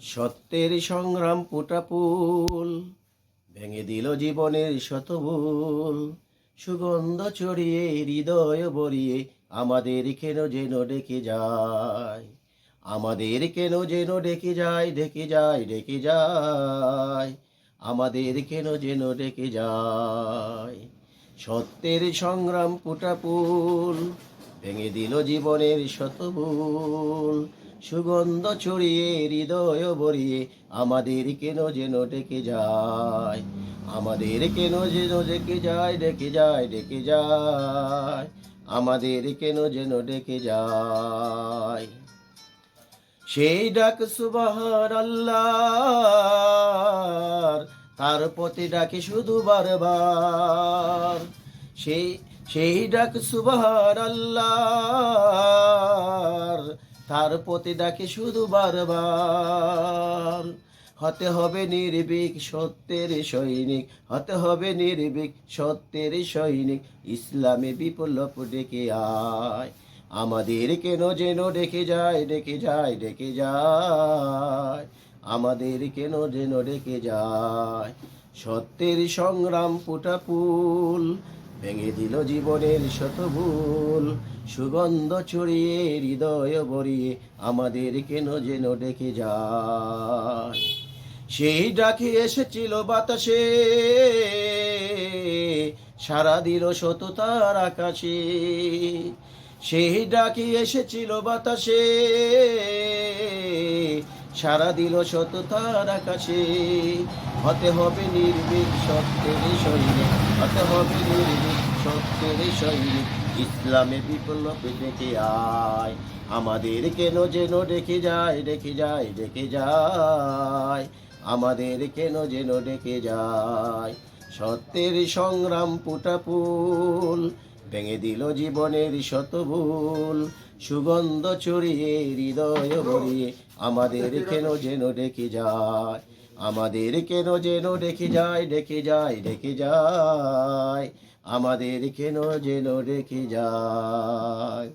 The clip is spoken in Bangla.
সত্যের সংগ্রাম পুটাপুল, ভেঙে দিল জীবনের শতভুল সুগন্ধ ছড়িয়ে, হৃদয় ভরিয়ে, আমাদের কেন যেন ডেকে যায়? আমাদের কেন যেন ডেকে যায় ডেকে যায় ডেকে যায়? আমাদের কেন যেন ডেকে যায়? সত্যের সংগ্রাম পুটাপুল, ভেঙে দিল জীবনের শতভুল সুগন্ধ ছড়িয়ে, হৃদয় ভরিয়ে আমাদের কেন যেন ডেকে যায়? আমাদের কেন যেন ডেকে যায় ডেকে যায় ডেকে যায়? আমাদের কেন যেন ডেকে যায়? সেই ডাক সুবাহার আল্লাহ তার পথে ডাকে শুধু বারবার। সেই সেই ডাক সুবাহার আল্লাহ তার পথে ডাকে শুধু বারবার। হতে হবে নির্ভীক সত্যের সৈনিক, হতে হবে নির্ভীক সত্যের সৈনিক। ইসলামে বিপ্লব ডেকে আয়। আমাদের কেন যেন ডেকে যায় ডেকে যায় ডেকে যায়? আমাদের কেন যেন ডেকে যায়? সত্যের সংগ্রাম পুটাপুল ভেঙে দিল জীবনের শত ভুল সুগন্ধ ছড়িয়ে, হৃদয় ভরিয়ে আমাদের কেন যেন ডেকে যায়? সেই ডাকে এসেছিল বাতাসে, সারা দিল সততার আকাশে। সেই ডাকে এসেছিল বাতাসে সারা দিল সততার আকাশে। হতে হবে নির্ভীক সত্যের সৈনিক, হতে হবে নির্ভীক সত্যের সৈনিক। ইসলামে বিপ্লব ডেকে আয়, আমাদের কেন যেন ডেকে যায় ডেকে যায় ডেকে যায়। আমাদের কেন যেন ডেকে যায়, সত্যের সংগ্রাম পুটাপুল ভেঙে দিল জীবনের শত ভুল সুগন্ধ ছড়িয়ে হৃদয় ভরিয়ে আমাদের কেন যেন ডেকে যায়? আমাদের কেন যেন ডেকে যায় ডেকে যায় ডেকে যায়? আমাদের কেন যেন ডেকে যায়?